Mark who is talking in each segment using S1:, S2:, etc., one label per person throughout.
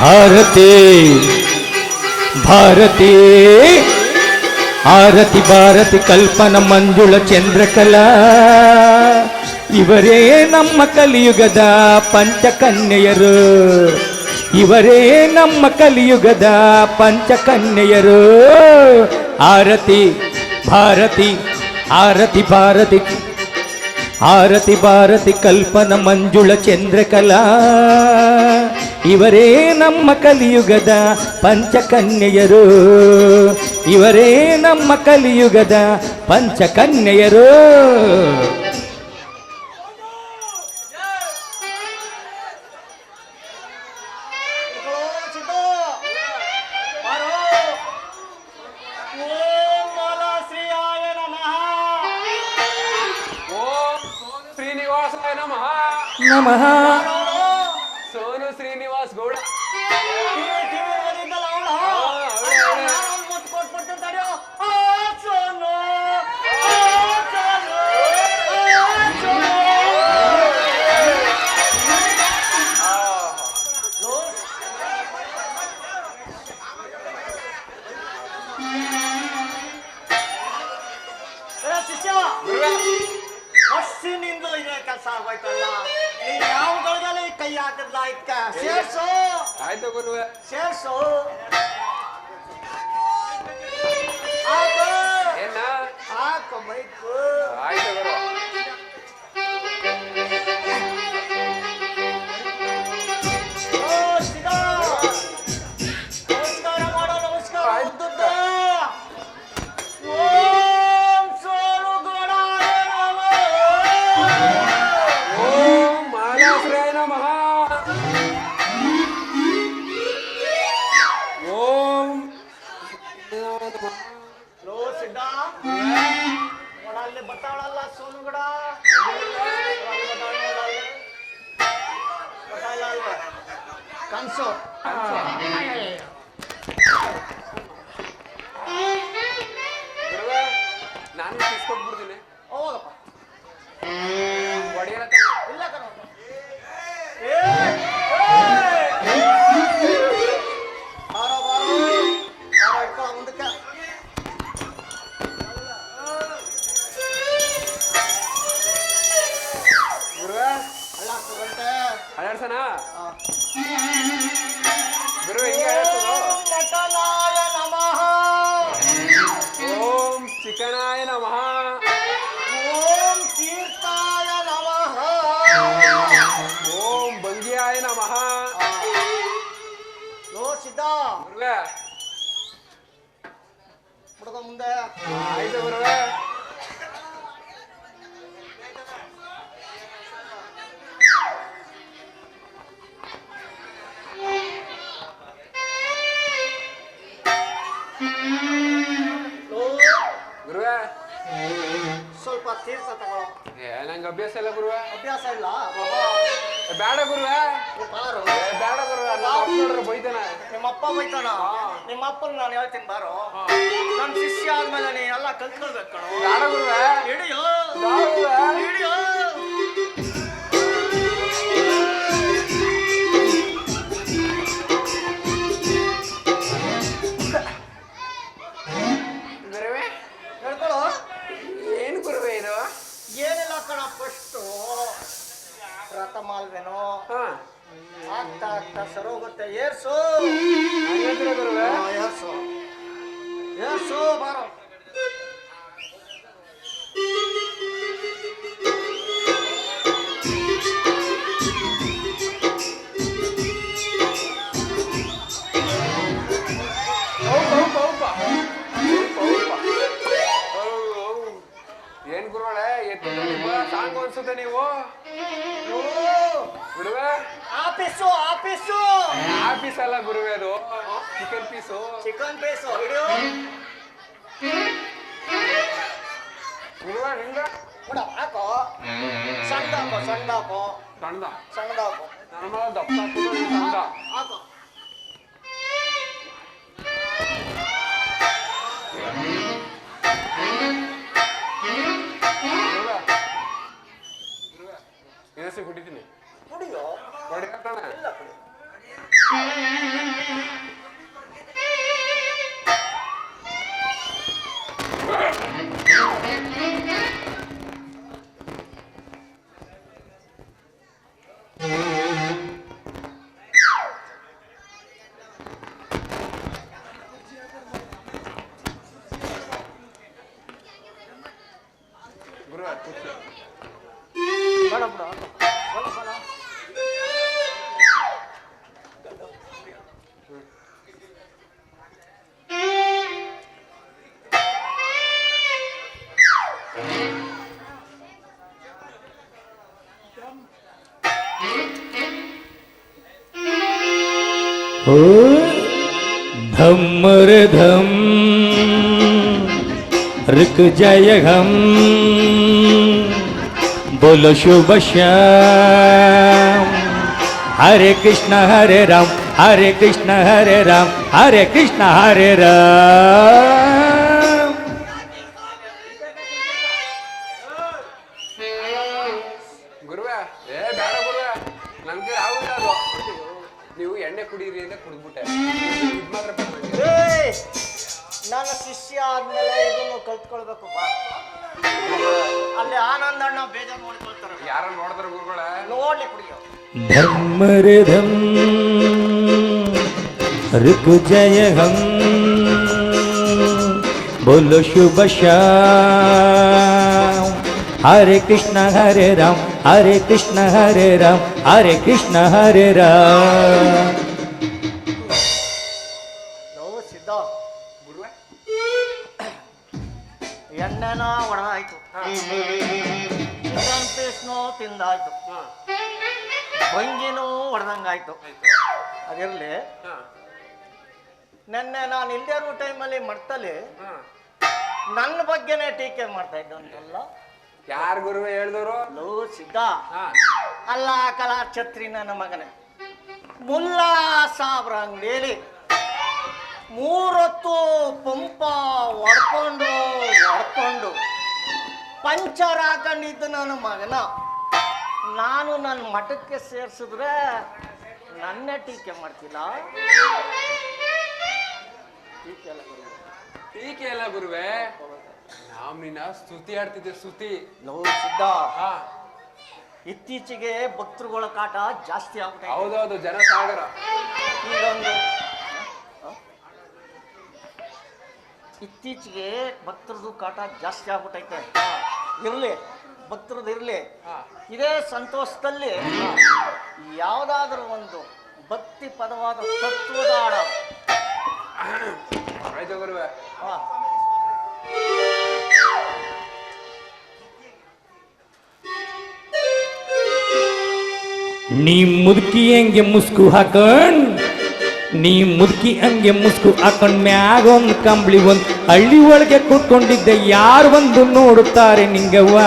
S1: ಭಾರತಿ ಭಾರತಿ, ಆರತಿ ಭಾರತಿ ಕಲ್ಪನ ಮಂಜುಳ ಚಂದ್ರಕಲಾ. ಇವರೇ ನಮ್ಮ ಕಲಿಯುಗದ ಪಂಚಕನ್ಯೆಯರು. ಇವರೇ ನಮ್ಮ ಕಲಿಯುಗದ ಪಂಚಕನ್ಯೆಯರು. ಆರತಿ, ಭಾರತಿ ಆರತಿ ಭಾರತಿ. ಆರತಿ ಭಾರತಿ ಕಲ್ಪನ ಮಂಜುಳ ಚಂದ್ರಕಲಾ. ಇವರೇ ನಮ್ಮ ಕಲಿಯುಗದ ಪಂಚಕನ್ಯೆಯರು. ಇವರೇ ನಮ್ಮ ಕಲಿಯುಗದ ಪಂಚಕನ್ಯೆಯರು.
S2: ನಮಃ 没根。
S3: 这个。
S2: ನಾನು ಫೀಸ್ ಕೊಟ್ಬಿಡ್ತೀನಿ ತಮ್ಮ ಅಲ್ವೇನೋ ಆಗ್ತಾ ಆಗ್ತಾ ಸರೋಗುತ್ತೆ ಏರ್ಸು! ಏರ್ಸು. ಬಾರೋ
S3: ಆ ಪೀಸ್ ಅಲ್ಲ ಗುರುವೆ ಅದು. ಚಿಕನ್ ಪೀಸು
S2: ಚಿಕನ್ ಪೀಸು ಹಿಡಿಯೋ
S3: ಗುರುವ ಹೆಂಗ?
S2: ಬಿಡ ಹಾಕೋ. ಸಣ್ಣದಾಕೋ ಸಣ್ಣದಾಕೋ.
S3: ಸಣ್ಣದ
S2: ಸಣ್ಣದಾಕೋ.
S3: ನನ್ನ ದಪ್ಪ
S1: ओ धम रे धम ऋक जय हम बोलो शुभ श्याम हरे कृष्ण हरे राम हरे कृष्ण हरे राम हरे कृष्ण हरे राम
S2: ನನ್ನ ಶಿಷ್ಯ ಆದ್ಮೇಲೆ ಇದನ್ನು ಕಲ್ತ್ಕೊಳ್ಬೇಕು ಬಾ ಅಲ್ಲಿ ಆನಂದ ಅಣ್ಣ ಬೇಜಾರು ಮಾಡ್ಕೊಳ್ತಾರೆ
S3: ಯಾರ ನೋಡಿದ್ರ ಗುರುಗಳೇ
S2: ನೋಡ್ಲಿ ಕುಡಿಯೋ
S1: धर्म रे धम ऋक जय हम बोलो शुभ श्याम हरे कृष्ण हरे राम हरे कृष्ण हरे राम हरे कृष्ण हरे राम
S3: ಆಯ್ತು.
S2: ಅದಿರಲಿ. ನೆನ್ನೆ ನಾನು ಇಲ್ಲದೆ ಇರೋ ಟೈಮಲ್ಲಿ
S3: ಮಡ್ತಲ್ಲಿ
S2: ನನ್ನ ಬಗ್ಗೆನೇ ಟೀಕೆ ಮಾಡ್ತಾ ಇದ್ದಂತೆಲ್ಲ
S3: ಯಾರ್ ಗುರು ಹೇಳಿದ್ರು?
S2: ಲೋ ಸಿದ್ಧ. ಅಲ್ಲ ಕಲಾ ಛತ್ರಿ ನನ್ನ ಮಗನೇ. ಮುಲ್ಲಾ ಸಾಬ್ರ ಅಂಗಡಿಯಲ್ಲಿ ಮೂರೊತ್ತು ಪಂಪ ಹೊಡ್ಕೊಂಡು ಹೊಡ್ಕೊಂಡು ಪಂಚರ್ ಹಾಕೊಂಡಿದ್ದು ನನ್ನ ಮಗನ. ನಾನು ನನ್ನ ಮಠಕ್ಕೆ ಸೇರಿಸಿದ್ರೆ ನನ್ನೇ ಟೀಕೆ ಮಾಡ್ತಿಲ್ಲ ಟೀಕೆ ಅಲ್ಲ ಗುರುವೆ.
S3: ಟೀಕೆ ಅಲ್ಲ ಗುರುವೆ ನಾವ್ ನಿನ್ನ ಸ್ತುತಿ ಆಡ್ತಿದ್ದೆ ಸ್ತುತಿ.
S2: ಸಿದ್ಧ.
S3: ಹಾ.
S2: ಇತ್ತೀಚೆಗೆ ಭಕ್ತರುಗಳ ಕಾಟ ಜಾಸ್ತಿ ಆಗುತ್ತೆ
S3: ಹೌದೌದು ಜನ ಸಾಗರ
S2: ಈಗೊಂದು? ಇತ್ತೀಚೆಗೆ ಭಕ್ತರದು ಕಾಟ ಜಾಸ್ತಿ ಆಗ್ಬಿಟ್ಟೈತೆ ಇರ್ಲಿ. ಭಕ್ತರದ್ದು ಇರ್ಲಿ. ಇದೇ ಸಂತೋಷದಲ್ಲಿ ಯಾವುದಾದ್ರೂ ಒಂದು ಭಕ್ತಿ ಪದವಾದ ತತ್ವದ ಹಾಡ
S3: ಆಯ್ತು ಗುರುವೆ.
S2: ಹಾ.
S1: ನೀ ಮುದುಕಿ ಹೆಂಗೆ ಮುಸ್ಕು ಹಾಕೊಂಡ್ ನೀ ಮುದುಕಿ ಹಂಗೆ ಮುಸ್ಕು ಹಾಕೊಂಡ್ ಮ್ಯಾಗ ಒಂದು ಕಂಬಳಿ ಒಂದು ಹಳ್ಳಿ ಒಳಗೆ ಕೂತ್ಕೊಂಡಿದ್ದೆ. ಯಾರು ಬಂದು ನೋಡುತ್ತಾರೆ ನಿಂಗವ್ವ?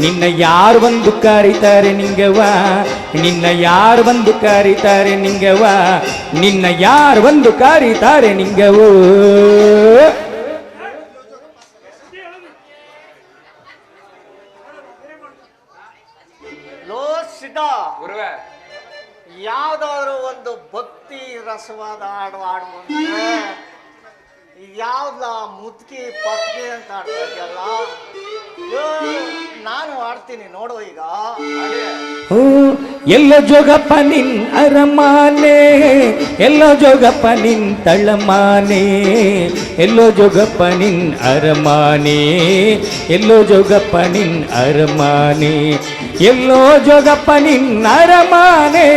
S1: ನಿನ್ನ ಯಾರು ಬಂದು ಕರೀತಾರೆ ನಿಂಗವ ನಿನ್ನ ಯಾರು ಬಂದು ಕರೀತಾರೆ ನಿಂಗವ ನಿನ್ನ ಯಾರು ಬಂದು ಕರೀತಾರೆ ನಿಂಗವು
S2: ಯಾವ್ದಾದ್ರು ಒಂದು ಭಕ್ತಿ ರಸವಾದ ಹಾಡು ಹಾಡುವಂತ ಯಾವ್ದ ಮುದ್ಕಿ ಪತ್ಕಿ ಅಂತ ಆಡ್ತಾ ನಾನು ಆಡ್ತೀನಿ ನೋಡು ಈಗ
S1: ಓ, ಎಲ್ಲೋ ಜೋಗಪ್ಪ ನಿನ್ ಅರಮಾನೆ ಎಲ್ಲೋ ಜೋಗಪ್ಪ ನಿನ್ ತಳ್ಳಮಾನೆ ಎಲ್ಲೋ ಜೋಗಪ್ಪ ನಿನ್ ಅರಮಾನೆ ಎಲ್ಲೋ ಜೋಗಪ್ಪ ನಿನ್ ಅರಮಾನೆ ಎಲ್ಲೋ ಜೋಗಪ್ಪ ನಿನ್ ಅರಮಾನೆ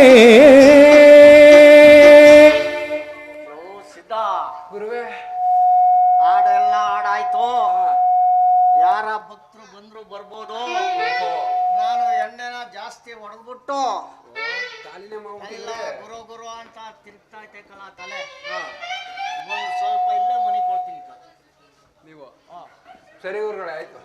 S2: ಜಾಸ್ತಿ ಹೊಡೆದ್ಬಿಟ್ಟು
S3: ಮಾವು
S2: ಇಲ್ಲ ಗುರು ಗುರು ಅಂತ ತಿರುಗ್ತಾ ಐತೆ ಕಲ ತಲೆ ಒಂದು ಸ್ವಲ್ಪ ಇಲ್ಲೇ ಮನೆ ಕೊಡ್ತೀನಿ.
S3: ನೀವು?
S2: ಹಾ.
S3: ಸರಿ ಗುರುಗಳೇ ಆಯ್ತು.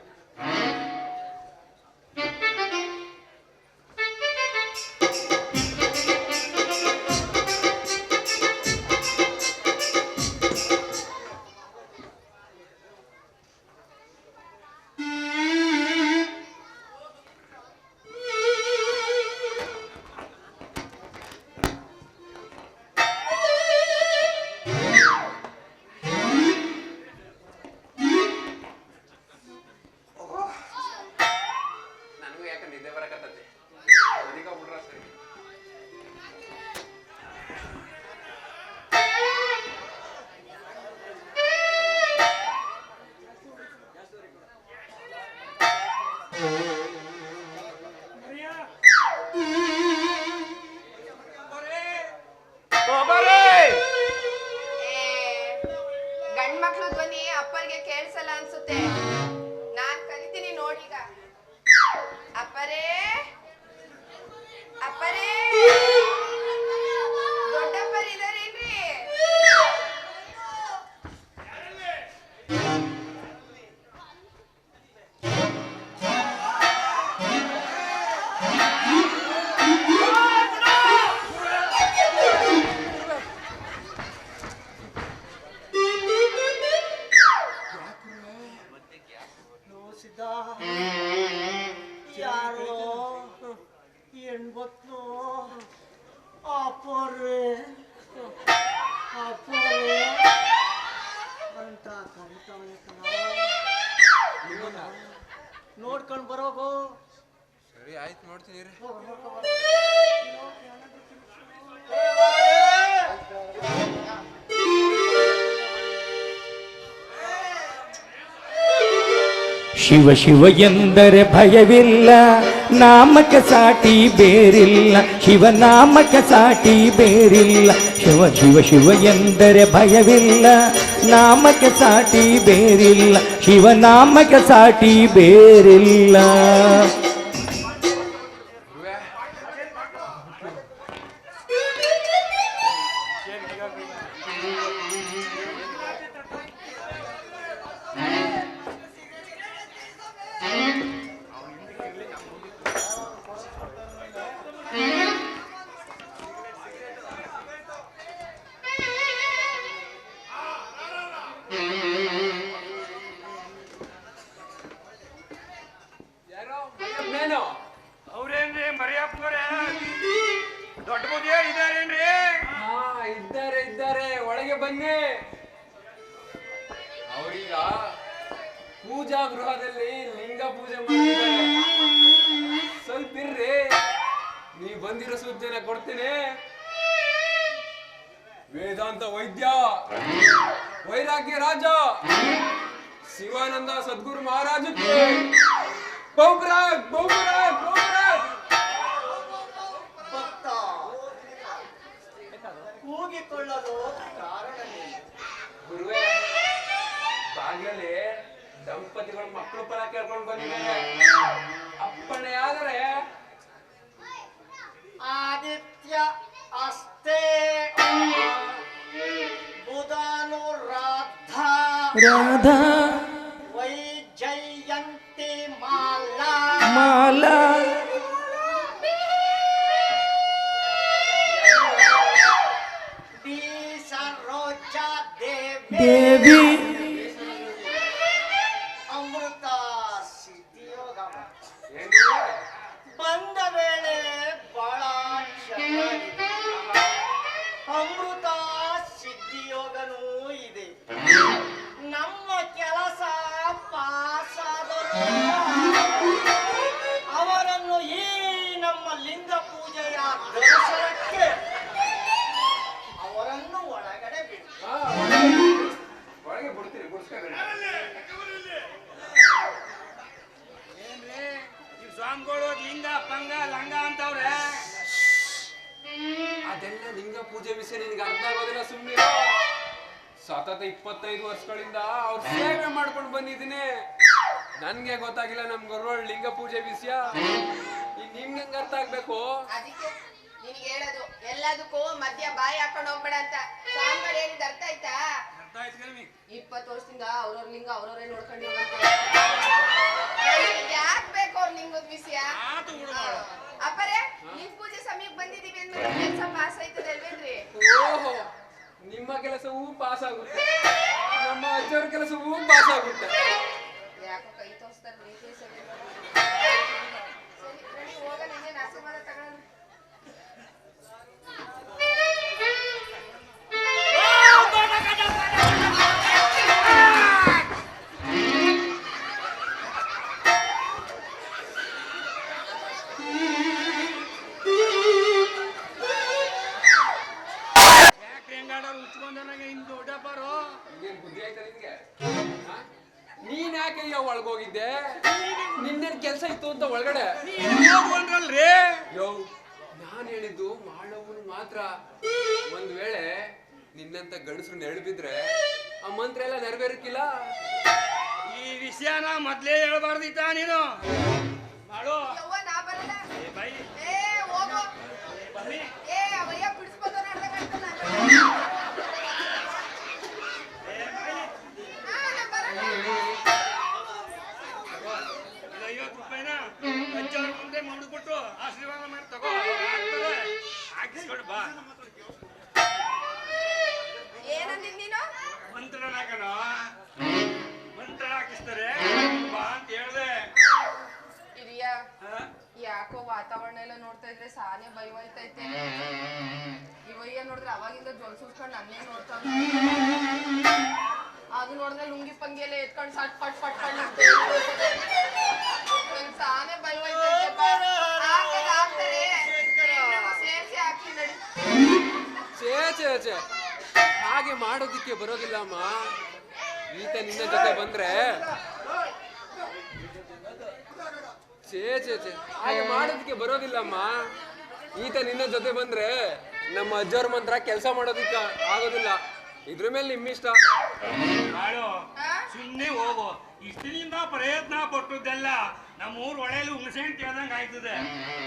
S2: ಯಾರು 짤로 ಎಂಬತ್ತು ಅಪ್ಪರೇ ಅಪ್ಪರೇ ಅಂತ ಕರಿತಾವಳೆ ನೋಡ್ಕೊಂಡು ಬರೋಗು
S3: ಸರಿ ಆಯ್ತು ನೋಡ್ತೀನಿ ರೀ
S1: ಶಿವ ಶಿವ ಎಂದರೆ ಭಯವಿಲ್ಲ, ನಾಮಕ ಸಾಟಿ ಬೇರಿಲ್ಲ ಶಿವನಾಮಕ ಸಾಟಿ ಬೇರಿಲ್ಲ. ಶಿವ ಶಿವ ಶಿವ ಎಂದರೆ ಭಯವಿಲ್ಲ, ನಾಮಕ ಸಾಟಿ ಬೇರಿಲ್ಲ ಶಿವನಾಮಕ ಸಾಟಿ ಬೇರಿಲ್ಲ.
S3: ಬಂದಿರೋ ಸೂಚನೆ ಕೊಡ್ತೀನಿ. ವೇದಾಂತ ವೈದ್ಯ ವೈರಾಗ್ಯ ರಾಜ ಶಿವಾನಂದ ಸದ್ಗುರು ಮಹಾರಾಜ ಬಹುಬ್ರಾಗ್ ಬಹುಬ್ರಾಗ್ ಬಹುಬ್ರಾಗ್
S2: ಭಕ್ತ ಕೂಗಿಕೊಳ್ಳಲು
S3: ಗುರುವೇ ಬಾಗ್ಲಲ್ಲಿ ದಂಪತಿಗಳು ಮಕ್ಕಳು ಪರ ಕೇಳ್ಕೊಂಡು ಬಂದಿದ್ದಾರೆ. ಅಪ್ಪಣೆ ಆದರೆ आदित्य अस्ते बुधानुराधा राधा। वैजयन्ती माला। माला। देवी। ಸತತ ಇಪ್ಪತ್ತೈದು ವರ್ಷಗಳಿಂದ ಅವ್ರ ಸೇವೆ ಮಾಡ್ಕೊಂಡು ಬಂದಿದ್ದೀನಿ. ನನ್ಗೆ ಗೊತ್ತಾಗಿಲ್ಲ ನಮ್ ಗುರುಗಳು ಲಿಂಗ ಪೂಜೆ ವಿಷಯ. ನಿಮ್ಗೆ ಹೆಂಗ್ ಅರ್ಥ ಆಗ್ಬೇಕು?
S4: ಅದಕ್ಕೆ ನಿನಗೆ ಹೇಳೋದು ಎಲ್ಲದಕ್ಕೂ ಮಧ್ಯ ಬಾಯಿ ಹಾಕೊಂಡು ಹೋಗ್ಬೇಡ ಅಂತ. ಸ್ವಾಮಿಗಳು ಹೇಳಿದ ಅರ್ಥ ಆಯ್ತಾ?
S5: ಅರ್ಥ ಆಯ್ತು
S4: ಇಪ್ಪತ್ತು ವರ್ಷದಿಂದ ಅವ್ರವ್ರ ಲಿಂಗ ಅವ್ರವ್ರೇ ನೋಡ್ಕೊಂಡು ಯಾಕೆ ಬೇಕು ಅವ್ರ ಲಿಂಗದ ವಿಷಯ?
S5: ಆತು ಬಿಡು ಮಾಡು.
S4: ಅಪ್ಪರೇ ಲಿಂಗ ಪೂಜೆ ಸಮಯಕ್ಕೆ ಬಂದಿದೀವಿ ಅಂದ್ರೆ ಕೆಲಸ ಪಾಸ್ ಆಯ್ತದೆ ಅಲ್ವೇನ್ರಿ
S3: ಓಹೋ. ನಿಮ್ಮ ಕೆಲಸವೂ ಪಾಸ್ ಆಗುತ್ತೆ ನಮ್ಮ ಅಜ್ಜವ್ರ ಕೆಲಸವೂ ಪಾಸ್ ಆಗುತ್ತೆ
S4: ಯಾಕೋ ಕೈ ತೋರಿಸ್ತಾರೆ ಹೋಗೋಣ, ಇನ್ನೇನು ಆಶೀರ್ವಾದ ತಗೊಳ್ಳೋಣ
S5: ರೂಪಾಯಿನ ಅಜ್ಜವ್ರ ಮುಂದೆ ಮಾಡಿಬಿಟ್ಟು ಆಶೀರ್ವಾದ ಮಾಡಿ ತಗೋ. ಹಾಕಿಸ್ಕೊಂಡು ಬಾ.
S4: ಏನಂದಿದ್ ನೀನು?
S5: ಮಂತ್ರನ ಕಣ ಮಂತ್ರ ಹಾಕಿಸ್ತಾರೆ. ಬಾ ಅಂತ ಹೇಳ್ದೆ.
S4: ಹಿರಿಯ ಯಾಕೋ ವಾತಾವರಣ ಎಲ್ಲ ಎಲ್ಲ ನೋಡ್ತಾ ಇದ್ರೆ ಸಾನೆ ಬೈವೈತೈತೆ ಇವಯ್ಯ ನೋಡಿದ್ರೆ ಅವಾಗಿಂದ ಜೊಲ್ ಸುಟ್ಕೊಂಡು ನನ್ನೇ ನೋಡ್ತಾ ಅದು ನೋಡಿದ್ರೆ ಲುಂಗಿ ಪಂಗಿ ಎಲ್ಲ ಎತ್ಕೊಂಡು ಸಟ್ ಪಟ್ ಪಟ್ ಪಟ್ ನಂಗ್ ಸಾನೆ ಹಾಕ್ತಾರೆ ಸೇರ್ಸಿ ನಡಿ.
S3: ಚೇ ಹಾಗೆ ಮಾಡೋದಿಕ್ಕೆ ಬರೋದಿಲ್ಲಮ್ಮ ಈತ ನಿನ್ನ ಜೊತೆ ಬಂದ್ರೆ. ಚೇ ಚೇ ಚೇ ಹಾಗೆ ಮಾಡೋದಿಕ್ಕೆ ಬರೋದಿಲ್ಲಮ್ಮ ಈತ ನಿನ್ನ ಜೊತೆ ಬಂದ್ರೆ ನಮ್ಮ ಅಜ್ಜವ್ರ ಮಂತ್ರ ಕೆಲಸ ಮಾಡೋದಿಕ್ಕ ಆಗೋದಿಲ್ಲ. ಇದ್ರ ಮೇಲೆ ನಿಮ್ಮಿಷ್ಟ.
S5: ಮಾಡು ಸುಮ್ಮನೆ ಹೋಗು. ಇಷ್ಟಿನಿಂದ ಪ್ರಯತ್ನ ಪಟ್ಟದ್ದೆಲ್ಲ ನಮ್ಮ ಊರ್ ಒಳೆಯಲ್ಲಿ ಹುಣಸೆಹಣ್ಣು ಕೇಳ್ದಂಗ ಆಯ್ತದೆ.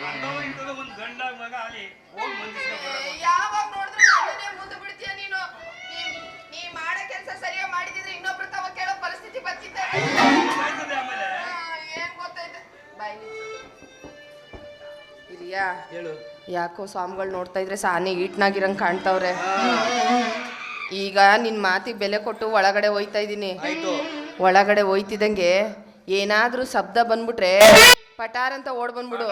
S5: ಅಂಥವು ಇಂಥದ ಒಂದ್ ಗಂಡ ಮಗ ಅಲ್ಲಿ ಹೋಗಿ
S4: ಯಾವಾಗ ನೋಡಿದ್ರು ನನ್ನನ್ನೇ ಮುಂದೆ ಬಿಡ್ತೀಯ ನೀನು? ನೀ- ಮಾಡೋ ಕೆಲಸ ಸರಿಯಾಗಿ ಮಾಡಿದ್ರೆ ಇನ್ನೊಬ್ರು ತವ ಕೇಳೋ ಪರಿಸ್ಥಿತಿ ಬರ್ತಿದ್ದೆ.
S5: ಆಯ್ತದೆ ಆಮೇಲೆ?
S4: ಏನ್ ಗೊತ್ತೈತೆ ಬಾಯ್ ಇರಿಯಾ
S3: ಹೇಳು.
S4: ಯಾಕೋ ಸ್ವಾಮಿಗಳು ನೋಡ್ತಾ ಇದ್ರೆ ಸಾನೆ ಈಟ್ನಾಗಿರಂಗ್ ಕಾಣ್ತಾವ್ರೆ. ಈಗ ನಿನ್ ಮಾತಿಗೆ ಬೆಲೆ ಕೊಟ್ಟು ಒಳಗಡೆ ಹೋಯ್ತಾ ಇದ್ದೀನಿ. ಒಳಗಡೆ ಹೋಯ್ತಿದಂಗೆ ಏನಾದ್ರೂ ಶಬ್ದ ಬಂದ್ಬಿಟ್ರೆ ಪಟಾರ್ ಅಂತ ಓಡ್ ಬಂದ್ಬಿಡು.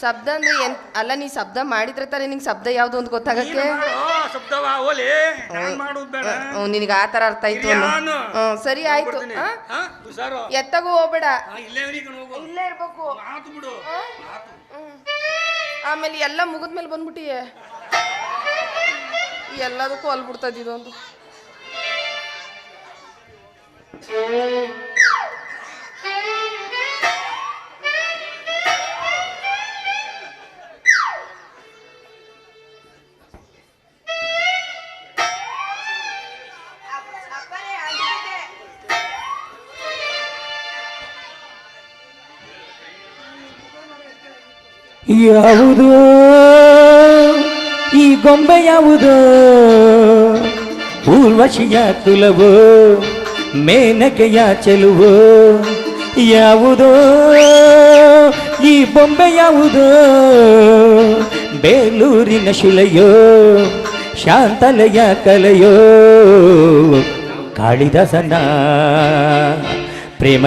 S4: ಶಬ್ದ ಅಂದ್ರೆ ಏನ್ ಅಲ್ಲ ನೀ ಶಬ್ದ ಮಾಡಿದ್ರೆ ತಾನೆ ನಿಂಗೆ ಶಬ್ದ ಯಾವ್ದು ಅಂತ ಗೊತ್ತಾಗಕ್ಕೆ?
S5: ಶಬ್ದವ ಓಲಿ ನಾನ್ ಮಾಡೋದು ಬೇಡ.
S4: ನಿನಗೆ ಆ ತರ ಅರ್ಥ ಆಯ್ತು ಹ್ಮ್, ಸರಿ ಆಯ್ತು. ಎತ್ತಗೂ ಹೋಗ್ಬೇಡ.
S5: ಇಲ್ಲೇ
S4: ಇರ್ಬೇಕು. ಆಮೇಲೆ ಎಲ್ಲ ಮುಗಿದ್ಮೇಲೆ ಬಂದ್ಬಿಟ್ಟಿಯೇ? ಎಲ್ಲದಕ್ಕೂ ಅಲ್ಬಿಡ್ತದ ಇದೊಂದು.
S1: ಯಾವುದು ಗೊಂಬೆ ಯಾವುದು? ಊರ್ವಶಿಯ ತುಲವು, ಮೇನಕೆಯ ಚೆಲುವು ಯಾವುದೋ? ಈ ಬೊಂಬೆ ಯಾವುದು? ಬೇಲೂರಿನ ಶಿಲೆಯೋ, ಶಾಂತಲೆಯ ಕಲೆಯೋ? ಕಾಳಿದಾಸನ ಪ್ರೇಮ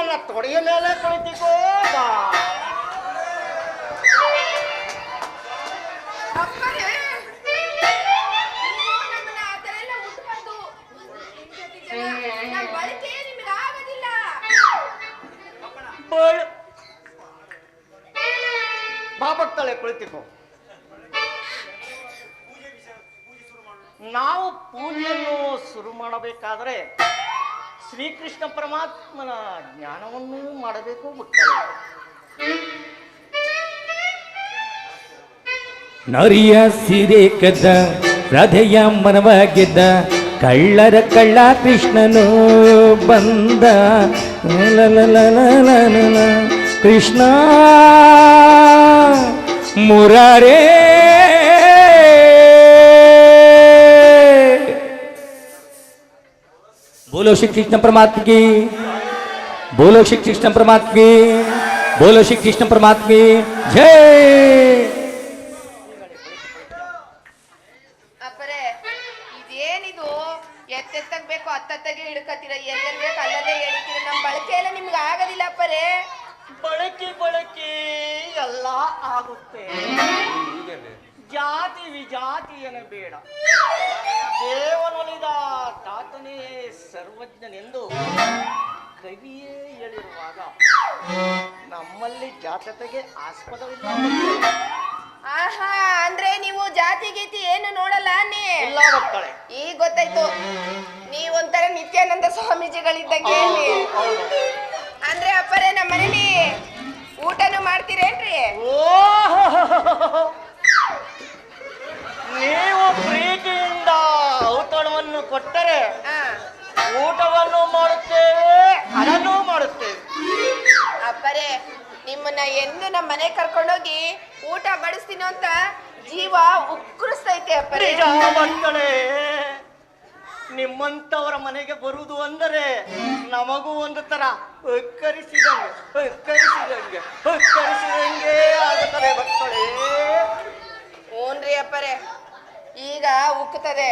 S2: ನನ್ನ ತೊಡೆಯ ಮೇಲೆ ಕುಳಿತಿಕೋ ಬಾ.
S4: ಅಪ್ಪರೇ ನೀವು ನಮ್ಮನ್ನ ಆ ಥರ ಎಲ್ಲ ಮುಟ್ಬಾರ್ದು. ಹೆಂಡತಿ ಜನ, ನಮ್ ಬಳಕೆ ನಿಮ್ಗೆ ಆಗೋದಿಲ್ಲ.
S2: ಬಳ ಬಾ ಭಕ್ತಳೆ ಕುಳಿತಿಕೋ. ನಾವು ಪೂಜೆಯನ್ನು ಶುರು ಮಾಡಬೇಕಾದ್ರೆ ಶ್ರೀಕೃಷ್ಣ ಪರಮಾತ್ಮನ ಜ್ಞಾನವನ್ನು ಮಾಡಬೇಕು
S1: ನರಿಯ ಸಿರೆ ಕದ್ದ ರಾಧೆಯ ಮನವಾಗಿದ್ದ ಗೆದ್ದ ಕಳ್ಳರ ಕಳ್ಳ ಕೃಷ್ಣನು ಬಂದ. ಕೃಷ್ಣ, ಮುರಾರೇ बोलो श्री कृष्ण परमात्मा की बोलो श्री कृष्ण परमात्मा की बोलो श्री कृष्ण परमात्मा की जय
S4: ಅಪ್ಪರೇ ಇದೇನಿದು ಎತ್ತೆತ್ತಗ್ ಬೇಕು ಹತ್ತತ್ತಾಗೆ ಹಿಡ್ಕತ್ತೀರ ಎಲ್ಲೆಲ್ ಬೇಕು ಅಲ್ಲಲ್ಲೇ ಹೇಳ್ತೀರ ನಮ್ ಬಳಕೆ ಎಲ್ಲ ನಿಮ್ಗೆ ಆಗೋದಿಲ್ಲ ಅಪ್ಪರೇ
S2: ಬಳಕೆ ಬಳಕೆ ಎಲ್ಲ ಆಗುತ್ತೆ
S3: ಹೀಗೇನೆ
S2: ಜಾತಿ ವಿಜಾತಿಯನ್ನು ಬೇಡ ದೇವನೊಲಿದ ತಾತನೇ ಸರ್ವಜ್ಞನೆಂದು ಕವಿಯೇ ಹೇಳಿರುವಾಗ ನಮ್ಮಲ್ಲಿ ಜಾತತೆಗೆ ಆಸ್ಪದವಿಲ್ಲ.
S4: ಆಹಾ ಅಂದ್ರೆ ನೀವು ಜಾತಿ ಗೀತಿ ಏನು ನೋಡಲ್ಲ ಅನ್ನಿ?
S2: ಎಲ್ಲ
S4: ಈಗ ಗೊತ್ತಾಯ್ತು. ನೀವೊಂಥರ ನಿತ್ಯಾನಂದ ಸ್ವಾಮೀಜಿಗಳಿದ್ದಂಗೆ ಕೇಳಿ ಅಂದ್ರೆ ಅಪ್ಪರೇ ನಮ್ಮ ಮನೇಲಿ ಊಟನು ಮಾಡ್ತೀರೇನ್ರಿ?
S2: ಓ ನೀವು ಪ್ರೀತಿಯಿಂದ ಔತಣವನ್ನು ಕೊಟ್ಟರೆ ಊಟವನ್ನು ಮಾಡುತ್ತೇವೆ ಹಣನೂ ಮಾಡುತ್ತೇವೆ.
S4: ಅಪ್ಪರೇ ನಿಮ್ಮನ್ನ ಎಂದು ನಮ್ಮ ಮನೆ ಕರ್ಕೊಂಡೋಗಿ ಊಟ ಬಡಿಸ್ತೀನೋ ಅಂತ ಜೀವ ಉಕ್ಕರಿಸ್ತೈತೆ ಅಪ್ಪರೇ.
S2: ನಿಮ್ಮಂತವರ ಮನೆಗೆ ಬರುವುದು ಅಂದರೆ ನಮಗೂ ಒಂದು ತರ ಒಕ್ಕರಿಸಿದಂಗೆ ಒಕ್ಕರಿಸಿದಂಗೆ ಒಕ್ಕರಿಸಿದಂಗೆ ಆಗುತ್ತದೆ ಭಕ್ತಳೆ
S4: ರೀ ಅಪ್ಪರೇ. ಈಗ ಉಕ್ಕುತ್ತದೆ.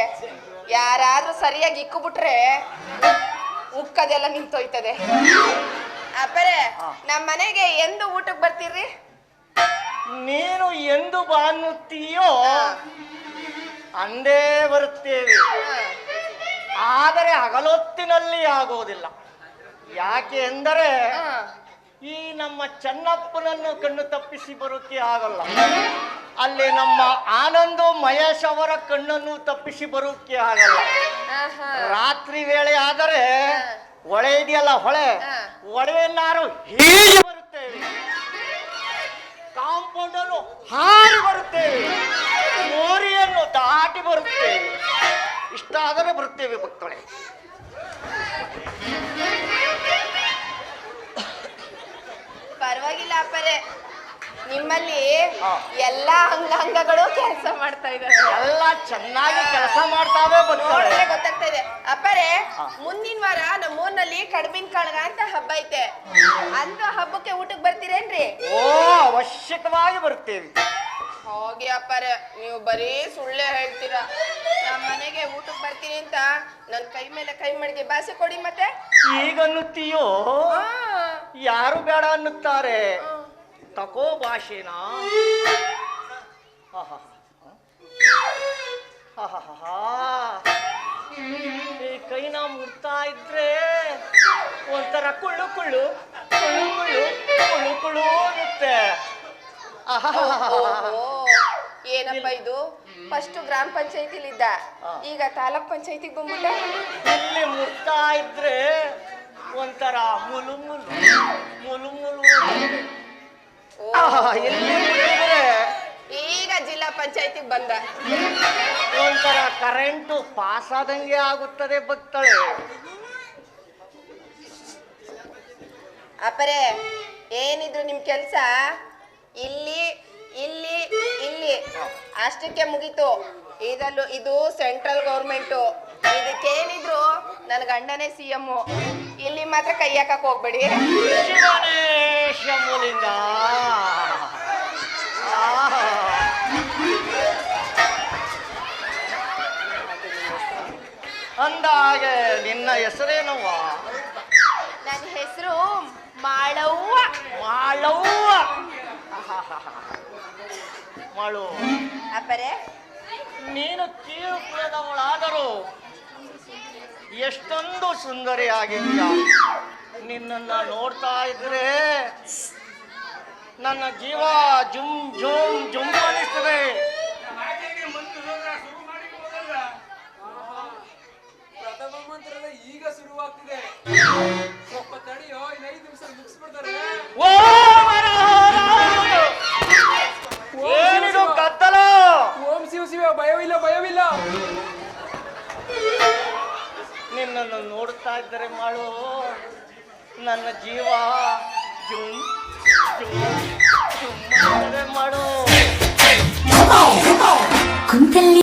S4: ಯಾರಾದ್ರೂ ಸರಿಯಾಗಿ ಇಕ್ಕು ಬಿಟ್ರೆ ಉಕ್ಕದೆಲ್ಲ ನಿಂತೋಯ್ತದೆ. ಅಪ್ಪರೇ ನಮ್ಮ ಮನೆಗೆ ಎಂದು ಊಟಕ್ಕೆ ಬರ್ತೀರಿ?
S2: ನೀನು ಎಂದು ಬಾನ್ನುತ್ತೀಯೋ? ಅಂದೇ ಬರುತ್ತೇವೆ. ಆದರೆ ಹಗಲೊತ್ತಿನಲ್ಲಿ ಆಗುವುದಿಲ್ಲ. ಯಾಕೆ ಎಂದರೆ ಈ ನಮ್ಮ ಚೆನ್ನಪ್ಪನನ್ನು ಕಣ್ಣು ತಪ್ಪಿಸಿ ಬರೋಕೆ ಆಗಲ್ಲ. ಅಲ್ಲಿ ನಮ್ಮ ಆನಂದು ಮಹೇಶ್ ಅವರ ಕಣ್ಣನ್ನು ತಪ್ಪಿಸಿ ಬರೋಕೆ ಆಗಲ್ಲ. ರಾತ್ರಿ ವೇಳೆ ಆದರೆ ಹೊಳೆ ಇದೆಯಲ್ಲ ಹೊಳೆ. ಹೊಳೆಯನ್ನಾರು ಹೀಗೆ ಬರುತ್ತೇವೆ. ಕಾಂಪೌಂಡ್ ಅನ್ನು ಹಾರಿ ಬರುತ್ತೇವೆ. ಮೋರಿಯನ್ನು ದಾಟಿ ಬರುತ್ತೇವೆ. ಇಷ್ಟಾದರೆ ಬರುತ್ತೇವೆ ಮಕ್ಕಳೇ
S4: ಪರವಾಗಿಲ್ಲ ಅಪ್ಪರೇ. ನಿಮ್ಮಲ್ಲಿ ಎಲ್ಲ ಅಂಗಾಂಗಗಳು ಕೆಲಸ ಮಾಡ್ತಾ ಇದ್ದಾರೆ
S2: ಎಲ್ಲ ಚೆನ್ನಾಗಿ ಕೆಲಸ ಮಾಡ್ತಾವೆ
S4: ನೋಡಿದ್ರೆ ಗೊತ್ತಾಗ್ತಾ ಇದೆ. ಅಪ್ಪರೇ ಮುಂದಿನ ವಾರ ನಮ್ಮ ಊರ್ನಲ್ಲಿ ಕಡ್ಬಿನ ಕಾಳಗ ಅಂತ ಹಬ್ಬ ಐತೆ. ಅಂತ ಹಬ್ಬಕ್ಕೆ ಊಟಕ್ಕೆ ಬರ್ತೀರೇನ್ರಿ?
S2: ಓ ಅವಶ್ಯಕವಾಗಿ ಬರ್ತೀವಿ.
S4: ಹೋಗಿ ಅಪ್ಪರೇ ನೀವು ಬರೀ ಸುಳ್ಳೆ ಹೇಳ್ತೀರಾ. ನಮ್ಮ ಮನೆಗೆ ಊಟಕ್ಕೆ ಬರ್ತೀನಿ ಅಂತ ನನ್ನ ಕೈ ಮೇಲೆ ಕೈ ಮಡಿಗೆ ಬಾಸಿ ಕೊಡಿ ಮತ್ತೆ.
S2: ಈಗ
S4: ಅನ್ನುತ್ತೀಯೋ?
S2: ಯಾರು ಬೇಡ ಅನ್ನುತ್ತಾರೆ. ತಕೋ ಭಾಷೆನ. ಈ ಕೈನ ಮುರ್ತಾ ಇದ್ರೆ ಒಂಥರ ಕುಳ್ಳು ಕುಳ್ಳು ಕುಳ್ಳು ಕುಳ್ಳು ಕುಳ್ಳು ಕುಳ್ಳು ಅನ್ನುತ್ತೆ
S4: ಏನಪ್ಪ ಇದು? ಫಸ್ಟ್ ಗ್ರಾಮ ಪಂಚಾಯತಿಲಿದ್ದ
S2: ಇದ್ದ
S4: ಈಗ ತಾಲೂಕ್ ಪಂಚಾಯತಿಗೆ ಬಂದ್ಬಿಟ್ಟ?
S2: ಇಲ್ಲಿ ಮುರ್ತಾ ಇದ್ರೆ ಒಂಥರ ಮುಲು ಮುಲು ಮುಲು ಮುಲು.
S4: ಈಗ ಜಿಲ್ಲಾ ಪಂಚಾಯತಿ ಬಂದ.
S2: ಒಂಥರ ಕರೆಂಟು ಪಾಸ್ ಆದಂಗೆ ಆಗುತ್ತದೆ ಭಕ್ತಳೆ.
S4: ಅಪರೇ ಏನಿದ್ರು ನಿಮ್ ಕೆಲ್ಸ? ಇಲ್ಲಿ ಇಲ್ಲಿ ಇಲ್ಲಿ. ಅಷ್ಟಕ್ಕೆ ಮುಗೀತು. ಇದಲ್ಲೂ ಇದು ಸೆಂಟ್ರಲ್ ಗೌರ್ಮೆಂಟು. ಇದಕ್ಕೇನಿದ್ರು ನನ್ನ ಗಂಡನೇ ಸಿ ಎಂ ಇಲ್ಲಿ ಮಾತ್ರ ಕೈ ಹಾಕಕ್ ಹೋಗ್ಬೇಡಿ.
S2: ಶಿವನೇ ಶಂಭುಲಿಂಗ ಅಂದಾಗೆ ನಿನ್ನ ಹೆಸರೇನವ್ವ?
S4: ನನ್ನ ಹೆಸರು ಮಾಳವ್ವ.
S2: ಮಾಳವ್ವ. ಮಾಳು.
S4: ಅಪ್ಪರೇ
S2: ನೀನು ಕೀಳು ಕುಳದವಳಾದರೂ ಎಷ್ಟೊಂದು ಸುಂದರಿಯಾಗಿದ್ದ ನಿನ್ನನ್ನ ನೋಡ್ತಾ ಇದ್ರೆ ನನ್ನ ಜೀವ ಜುಮ್ ಜುಮ್ ಜುಮ್ ಅನಿಸ್ತದೆ
S5: ಹಾಗೆ ಮುಂದೆ ಶುರು ಮಾಡಿಬೋದಲ್ಲ
S3: ಪ್ರಥಮ ಮಂತ್ರದ ಈಗ ಶುರುವಾಗ್ತಿದೆ ಸ್ವಲ್ಪ ತಡಿಯೋ ಇನ್ನು ಐದು ನಿಮಿಷ ಮುಗಿಸ್ಬಿಡ್ತಾರೆ
S2: ಓ ಮನೋಹರ! ಏನಿದು ಕತ್ತಲ
S3: ಓಂ ಶಿವ ಶಿವ ಭಯವಿಲ್ಲ ಭಯವಿಲ್ಲ.
S2: ನಿನ್ನನ್ನು ನೋಡ್ತಾ ಇದ್ದರೆ ಮಾಡು. ನನ್ನ ಜೀವ ಜುಮ್ ಜುಮ್ ಜುಮ್ ಮಾಡು.
S6: ಕುಂತಲ್ಲಿ